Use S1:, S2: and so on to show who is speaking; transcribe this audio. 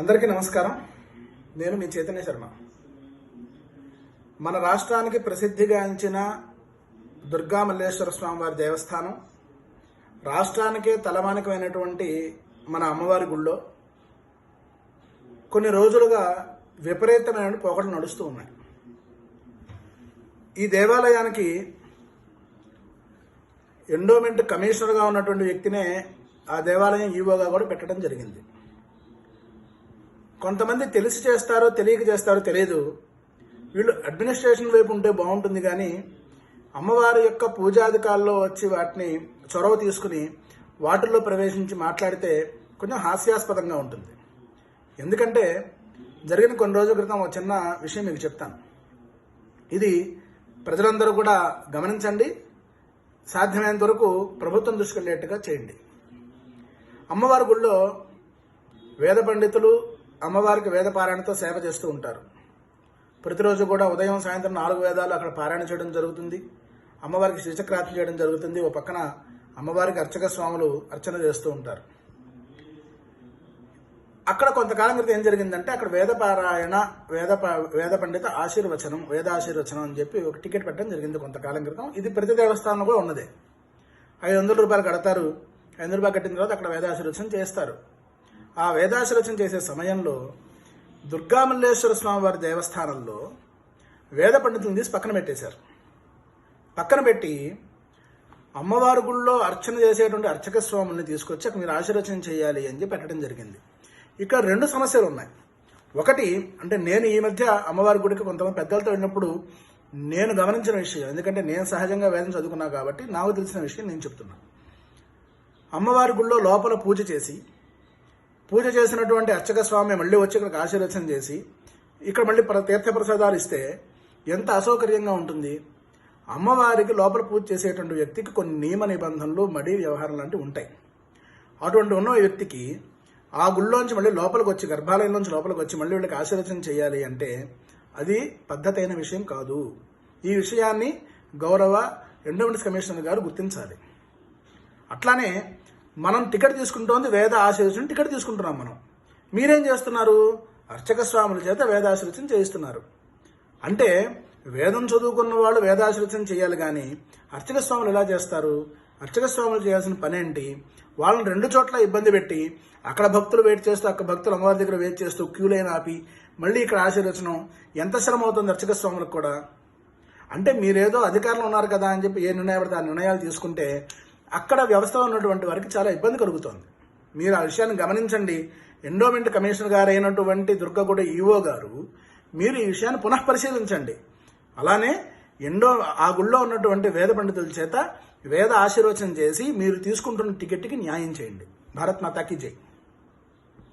S1: అందరికీ నమస్కారం. నేను మీ చైతన్య శర్మ. మన రాష్ట్రానికి ప్రసిద్ధిగాంచిన దుర్గా మల్లేశ్వర స్వామి వారి దేవస్థానం రాష్ట్రానికే తలమానికమైనటువంటి మన అమ్మవారి గుళ్ళో కొన్ని రోజులుగా విపరీతమైన పోకడలు నడుస్తూ ఉన్నాయి. ఈ దేవాలయానికి ఎండోమెంట్ కమిషనర్గా ఉన్నటువంటి వ్యక్తినే ఆ దేవాలయం ఈవోగా కూడా పెట్టడం జరిగింది. కొంతమంది తెలిసి చేస్తారో తెలియక చేస్తారో తెలియదు. వీళ్ళు అడ్మినిస్ట్రేషన్ వైపు ఉంటే బాగుంటుంది కానీ అమ్మవారి యొక్క పూజాధికారుల్లో వచ్చి వాటిని చొరవ తీసుకుని వాటిల్లో ప్రవేశించి మాట్లాడితే కొంచెం హాస్యాస్పదంగా ఉంటుంది. ఎందుకంటే జరిగిన కొన్ని రోజుల క్రితం ఒక చిన్న విషయం మీకు చెప్తాను. ఇది ప్రజలందరూ కూడా గమనించండి. సాధ్యమైనంత వరకు ప్రభుత్వం దృష్టికి వెళ్ళేట్టుగా చేయండి. అమ్మవారి గుళ్ళో వేద పండితులు అమ్మవారికి వేద పారాయణతో సేవ చేస్తూ ఉంటారు. ప్రతిరోజు కూడా ఉదయం సాయంత్రం నాలుగు వేదాలు అక్కడ పారాయణ చేయడం జరుగుతుంది. అమ్మవారికి శ్రీచక్రార్చన చేయడం జరుగుతుంది. ఓ పక్కన అమ్మవారికి అర్చక స్వాములు అర్చన చేస్తూ ఉంటారు. అక్కడ కొంతకాలం క్రితం ఏం జరిగిందంటే అక్కడ వేద పారాయణ వేద వేద పండిత ఆశీర్వచనం వేదాశీర్వచనం అని చెప్పి ఒక టికెట్ పెట్టడం జరిగింది కొంతకాలం క్రితం. ఇది ప్రతి దేవస్థానంలో కూడా ఉన్నదే. ఐదు వందల రూపాయలు కడతారు. ఐదు వందల రూపాయలు కట్టిన తర్వాత అక్కడ వేదాశీర్వచనం చేస్తారు. ఆ వేదాశలోచన చేసే సమయంలో దుర్గామల్లేశ్వర స్వామివారి దేవస్థానంలో వేద పండితులను తీసి పక్కన పెట్టేశారు. పక్కన పెట్టి అమ్మవారి గుళ్ళో అర్చన చేసేటువంటి అర్చక స్వాముల్ని తీసుకొచ్చి అక్కడ మీరు ఆశీర్వచనం చేయాలి అని చెప్పి పెట్టడం జరిగింది. ఇక్కడ రెండు సమస్యలు ఉన్నాయి. ఒకటి అంటే నేను ఈ మధ్య అమ్మవారి గుడికి కొంతమంది పెద్దలతో వెళ్ళినప్పుడు నేను గమనించిన విషయం ఎందుకంటే నేను సహజంగా వేదం చదువుకున్నా కాబట్టి నాకు తెలిసిన విషయం నేను చెప్తున్నాను అమ్మవారి గుళ్ళో లోపల పూజ చేసి పూజ చేసినటువంటి అర్చక స్వామి మళ్ళీ వచ్చి ఇక్కడికి ఆశీర్వచనం చేసి ఇక్కడ మళ్ళీ ప్ర- తీర్థప్రసాదాలు ఇస్తే ఎంత అసౌకర్యంగా ఉంటుంది. అమ్మవారికి లోపల పూజ చేసేటువంటి వ్యక్తికి కొన్ని నియమ నిబంధనలు మడి వ్యవహారం లాంటివి ఉంటాయి. అటువంటి ఉన్న వ్యక్తికి ఆ గుళ్ళోంచి మళ్ళీ లోపలికి వచ్చి గర్భాలయంలోంచి లోపలికి వచ్చి మళ్ళీ వీళ్ళకి ఆశీర్వచనం చేయాలి అంటే అది పద్ధతి అయిన విషయం కాదు. ఈ విషయాన్ని గౌరవ ఎండోమెంట్స్ కమిషనర్ గారు గుర్తించాలి. అట్లానే మనం టికెట్ తీసుకుంటోంది వేద ఆశీర్వచనం టికెట్ తీసుకుంటున్నాం మనం. మీరేం చేస్తున్నారు? అర్చక స్వాముల చేత వేదాశీర్వచనం చేయిస్తున్నారు. అంటే వేదం చదువుకున్న వాళ్ళు వేదాశీర్వచనం చేయాలి కానీ అర్చక స్వాములు ఎలా చేస్తారు? అర్చక స్వాములు చేయాల్సిన పని ఏంటి? వాళ్ళని రెండు చోట్ల ఇబ్బంది పెట్టి అక్కడ భక్తులు వెయిట్ చేస్తూ అక్కడ భక్తులు అమ్మవారి దగ్గర వెయిట్ చేస్తూ క్యూ లైన్ ఆపి మళ్ళీ ఇక్కడ ఆశీర్వచనం ఎంత శ్రమ అవుతుంది అర్చక స్వాములకు కూడా? అంటే మీరేదో అధికారులు ఉన్నారు కదా అని చెప్పి ఏ నిర్ణయం పడితే ఆ నిర్ణయాలు తీసుకుంటే అక్కడ వ్యవస్థలో ఉన్నటువంటి వారికి చాలా ఇబ్బంది కలుగుతోంది. మీరు ఆ విషయాన్ని గమనించండి. ఎండోమెంట్ కమిషనర్ గారు అయినటువంటి దుర్గగూడ ఈవో గారు మీరు ఈ విషయాన్ని పునః పరిశీలించండి. అలానే ఎండో ఆ గుళ్ళో ఉన్నటువంటి వేద పండితుల చేత వేద ఆశీర్వచనం చేసి మీరు తీసుకుంటున్న టికెట్కి న్యాయం చేయండి. భారత్ మాతాకి జై.